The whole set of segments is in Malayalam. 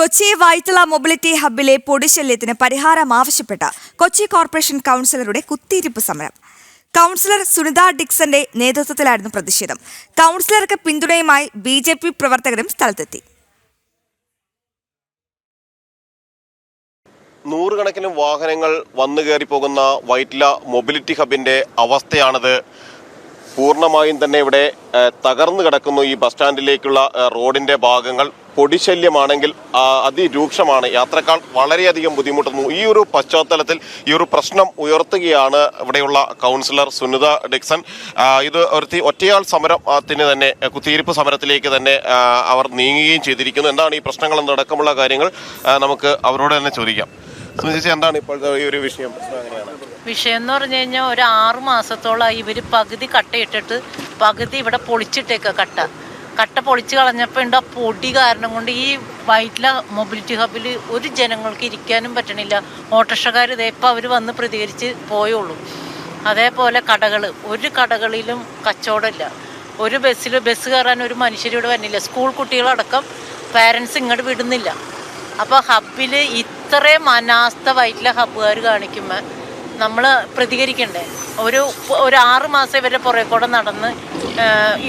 കൊച്ചി വൈത്തള മൊബിലിറ്റി ഹബ്ബിലെ പൊടിശല്യത്തിന് പരിഹാരം ആവശ്യപ്പെട്ട കൊച്ചി കോർപ്പറേഷൻ കൗൺസിലറുടെ കുത്തിയിരിപ്പ് സമരം. കൗൺസിലർ സുനിത ഡിക്സന്റെ നേതൃത്വത്തിലായിരുന്നു പ്രതിഷേധം. കൗൺസിലർക്ക് പിന്തുണയുമായി ബി ജെ പി പ്രവർത്തകരും സ്ഥലത്തെത്തി. നൂറുകണക്കിന് വാഹനങ്ങൾ വന്നു കയറി പോകുന്ന വൈറ്റില മൊബിലിറ്റി ഹബിന്റെ അവസ്ഥയാണിത്. പൂർണമായും തന്നെ ഇവിടെ തകർന്നു കിടക്കുന്നു ഈ ബസ് സ്റ്റാൻഡിലേക്കുള്ള റോഡിന്റെ ഭാഗങ്ങൾ. പൊടിശല്യമാണെങ്കിൽ അതിരൂക്ഷമാണ്. യാത്രക്കാർ വളരെയധികം ബുദ്ധിമുട്ടുന്നു. ഈ ഒരു പശ്ചാത്തലത്തിൽ ഈ ഒരു പ്രശ്നം ഉയർത്തുകയാണ് ഇവിടെയുള്ള കൗൺസിലർ സുനിത ഡിക്സൺ. ഇത് ഒരു ഒറ്റയാൾ സമരത്തിന് തന്നെ കുത്തിയിരിപ്പ് സമരത്തിലേക്ക് തന്നെ അവർ നീങ്ങുകയും ചെയ്തിരിക്കുന്നു. എന്താണ് ഈ പ്രശ്നങ്ങൾ എന്നടക്കമുള്ള കാര്യങ്ങൾ നമുക്ക് അവരോട് തന്നെ ചോദിക്കാം. എന്താണ് ഇപ്പോഴത്തെ ഈ ഒരു വിഷയം? വിഷയം എന്ന് പറഞ്ഞു കഴിഞ്ഞാൽ ഒരു ആറ് മാസത്തോളം ഇവർ പകുതി കട്ടയിട്ടിട്ട് പകുതി ഇവിടെ പൊളിച്ചിട്ടേക്ക കട്ട. കട്ട പൊളിച്ച് കളഞ്ഞപ്പോൾ ഉണ്ട് ആ പൊടി കാരണം കൊണ്ട് ഈ വൈറ്റില മൊബിലിറ്റി ഹബിൽ ഒരു ജനങ്ങൾക്ക് ഇരിക്കാനും പറ്റണില്ല. ഓട്ടോറിക്ഷക്കാർ ഇതേപ്പോൾ അവർ വന്ന് പ്രതികരിച്ച് പോയുള്ളൂ അതേപോലെ കടകൾ ഒരു കടകളിലും കച്ചവടമില്ല. ഒരു ബസ്സിൽ ബസ് കയറാൻ ഒരു മനുഷ്യരിവിടെ വരുന്നില്ല സ്കൂൾ കുട്ടികളടക്കം പാരൻസ് ഇങ്ങോട്ട് വിടുന്നില്ല. അപ്പോൾ ഹബ്ബിൽ ഇത്രയും അനാസ്ഥ വൈറ്റിലെ ഹബ്ബുകാർ കാണിക്കുമ്പോൾ നമ്മൾ പ്രതികരിക്കണ്ടേ? ഒരു ഒരു ആറ് മാസം ഇവരുടെ പുറകെ കൂടെ നടന്ന്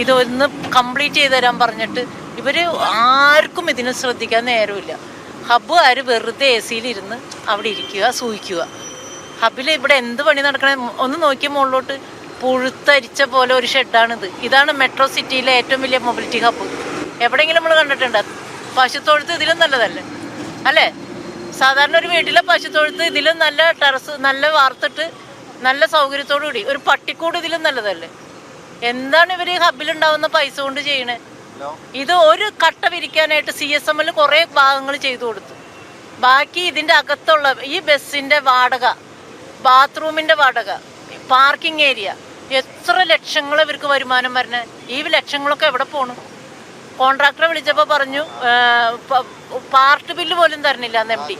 ഇതൊന്ന് കംപ്ലീറ്റ് ചെയ്ത് തരാൻ പറഞ്ഞിട്ട് ഇവർ ആർക്കും ഇതിന് ശ്രദ്ധിക്കാൻ നേരമില്ല. ഹബ്ബുകാർ വെറുതെ എ സിയിലിരുന്ന് അവിടെ ഇരിക്കുക സൂഹിക്കുക ഹബിൽ ഇവിടെ എന്ത് പണി നടക്കണേ? ഒന്ന് നോക്കിയ മുകളിലോട്ട് പുഴുത്തരിച്ച പോലെ ഒരു ഷെഡാണിത്. ഇതാണ് മെട്രോ സിറ്റിയിലെ ഏറ്റവും വലിയ മൊബിലിറ്റി ഹബ്ബ്. എവിടെയെങ്കിലും നമ്മൾ കണ്ടിട്ടുണ്ട്. പശുത്തൊഴുത്ത് ഇതിലും നല്ലതല്ലേ? അല്ലേ? സാധാരണ ഒരു വീട്ടിലെ പശുത്തൊഴുത്ത് ഇതിലും നല്ല ടെറസ് നല്ല വാർത്തിട്ട് നല്ല സൗകര്യത്തോടു കൂടി. ഒരു പട്ടിക്കൂട് ഇതിലും നല്ലതല്ലേ? എന്താണ് ഇവർ ഈ ഹബിലുണ്ടാവുന്ന പൈസ കൊണ്ട് ചെയ്യണേ? ഇത് ഒരു കട്ട വിരിക്കാനായിട്ട് സി എസ് എമ്മിൽ കുറേ ഭാഗങ്ങൾ ചെയ്തു കൊടുത്തു. ബാക്കി ഇതിന്റെ അകത്തുള്ള ഈ ബസ്സിന്റെ വാടക ബാത്റൂമിന്റെ വാടക പാർക്കിംഗ് ഏരിയ എത്ര ലക്ഷങ്ങൾ ഇവർക്ക് വരുമാനം വരണേ? ഈ ലക്ഷങ്ങളൊക്കെ എവിടെ പോണു? കോൺട്രാക്ടറെ വിളിച്ചപ്പോൾ പറഞ്ഞു പാർട്ട് ബില്ല് പോലും തരണില്ല അന്ന് എം ഡി.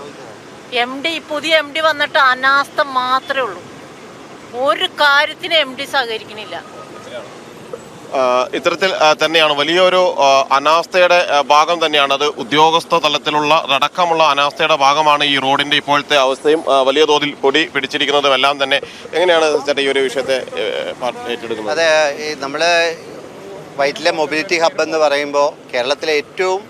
എം ഡി പുതിയ എം ഡി വന്നിട്ട് അനാസ്ഥ മാത്രമേ ഉള്ളൂ. ഒരു കാര്യത്തിന് എം ഡി സഹകരിക്കണില്ല. ഇത്തരത്തിൽ തന്നെയാണ് വലിയൊരു അനാസ്ഥയുടെ ഭാഗം തന്നെയാണ്. അത് ഉദ്യോഗസ്ഥ തലത്തിലുള്ള അടക്കമുള്ള അനാസ്ഥയുടെ ഭാഗമാണ് ഈ റോഡിന്റെ ഇപ്പോഴത്തെ അവസ്ഥയും വലിയ തോതിൽ പൊടി പിടിച്ചിരിക്കുന്നതും എല്ലാം തന്നെ. എങ്ങനെയാണ് ചേട്ടാ ഈ ഒരു വിഷയത്തെ ഏറ്റെടുക്കുന്നത്? അതെ ഈ നമ്മൾ വൈറ്റിലെ മൊബിലിറ്റി ഹബ്ബ് എന്ന് പറയുമ്പോൾ കേരളത്തിലെ ഏറ്റവും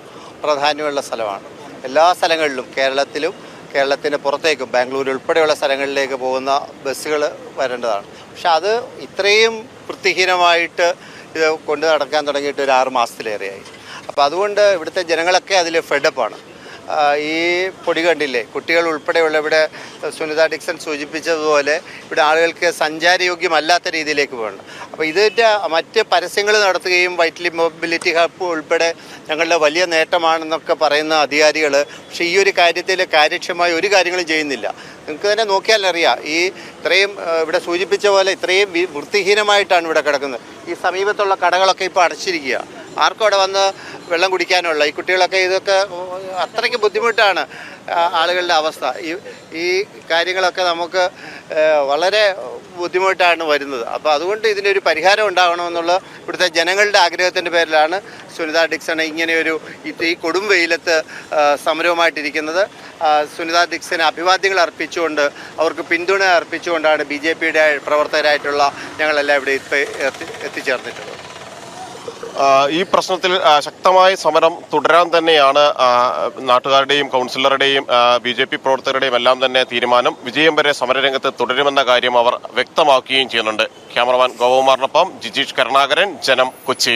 പ്രാധാന്യമുള്ള സ്ഥലമാണ്. എല്ലാ സ്ഥലങ്ങളിലും കേരളത്തിലും കേരളത്തിന് പുറത്തേക്കും ബാംഗ്ലൂർ ഉൾപ്പെടെയുള്ള സ്ഥലങ്ങളിലേക്ക് പോകുന്ന ബസ്സുകൾ വരേണ്ടതാണ്. പക്ഷെ അത് ഇത്രയും വൃത്തിഹീനമായിട്ട് ഇത് കൊണ്ടു നടക്കാൻ തുടങ്ങിയിട്ട് ഒരു ആറ് മാസത്തിലേറെയായി. അപ്പോൾ അതുകൊണ്ട് ഇവിടുത്തെ ജനങ്ങളൊക്കെ അതിൽ ഫെഡപ്പാണ് ഈ പൊടി കണ്ടില്ലേ? കുട്ടികൾ ഉൾപ്പെടെയുള്ള ഇവിടെ സുനിത ഡിക്സൺ സൂചിപ്പിച്ചതുപോലെ ഇവിടെ ആളുകൾക്ക് സഞ്ചാരയോഗ്യമല്ലാത്ത രീതിയിലേക്ക് പോകണം. അപ്പോൾ ഇതിന്റെ മറ്റ് പരസ്യങ്ങൾ നടത്തുകയും വൈറ്റ്ലി മൊബിലിറ്റി ഹബ് ഉൾപ്പെടെ ഞങ്ങളുടെ വലിയ നേട്ടമാണെന്നൊക്കെ പറയുന്ന അധികാരികൾ പക്ഷേ ഈ ഒരു കാര്യത്തിൽ കാര്യക്ഷമമായ ഒരു കാര്യങ്ങളും ചെയ്യുന്നില്ല. നിങ്ങൾക്ക് തന്നെ നോക്കിയാൽ അറിയാം ഈ ഇത്രയും ഇവിടെ സൂചിപ്പിച്ച പോലെ ഇത്രയും വൃത്തിഹീനമായിട്ടാണ് ഇവിടെ കിടക്കുന്നത്. ഈ സമീപത്തുള്ള കടകളൊക്കെ ഇപ്പോൾ അടച്ചിരിക്കുക ആർക്കും അവിടെ വന്ന് വെള്ളം കുടിക്കാനുള്ള ഈ കുട്ടികളൊക്കെ ഇതൊക്കെ അത്രയ്ക്ക് ബുദ്ധിമുട്ടാണ് ആളുകളുടെ അവസ്ഥ. ഈ ഈ കാര്യങ്ങളൊക്കെ നമുക്ക് വളരെ ബുദ്ധിമുട്ടാണ് വരുന്നത്. അപ്പോൾ അതുകൊണ്ട് ഇതിനൊരു പരിഹാരം ഉണ്ടാകണമെന്നുള്ള ഇവിടുത്തെ ജനങ്ങളുടെ ആഗ്രഹത്തിന്റെ പേരിലാണ് സുനിത ഡിക്സൺ ഇങ്ങനെയൊരു ഈ കൊടും വെയിലത്ത് സമരവുമായിട്ടിരിക്കുന്നത്. സുനിത ഡിക്സന് അഭിവാദ്യങ്ങൾ അർപ്പിച്ചുകൊണ്ട് അവർക്ക് പിന്തുണ അർപ്പിച്ചുകൊണ്ടാണ് ബി ജെ പിയുടെ പ്രവർത്തകരായിട്ടുള്ള ഞങ്ങളെല്ലാം ഇവിടെ എത്തി എത്തി- എത്തിച്ചേർന്നിട്ടുള്ളത്. ഈ പ്രശ്നത്തിൽ ശക്തമായ സമരം തുടരാൻ തന്നെയാണ് നാട്ടുകാരുടെയും കൗൺസിലറുടെയും ബി ജെ പി പ്രവർത്തകരുടെയും എല്ലാം തന്നെ തീരുമാനം വിജയം വരെ സമരരംഗത്ത് തുടരുമെന്ന കാര്യം അവർ വ്യക്തമാക്കുകയും ചെയ്യുന്നുണ്ട്. ക്യാമറമാൻ ഗോപകുമാറിനൊപ്പം ജിജീഷ് കരുണാകരൻ ജനം കൊച്ചി.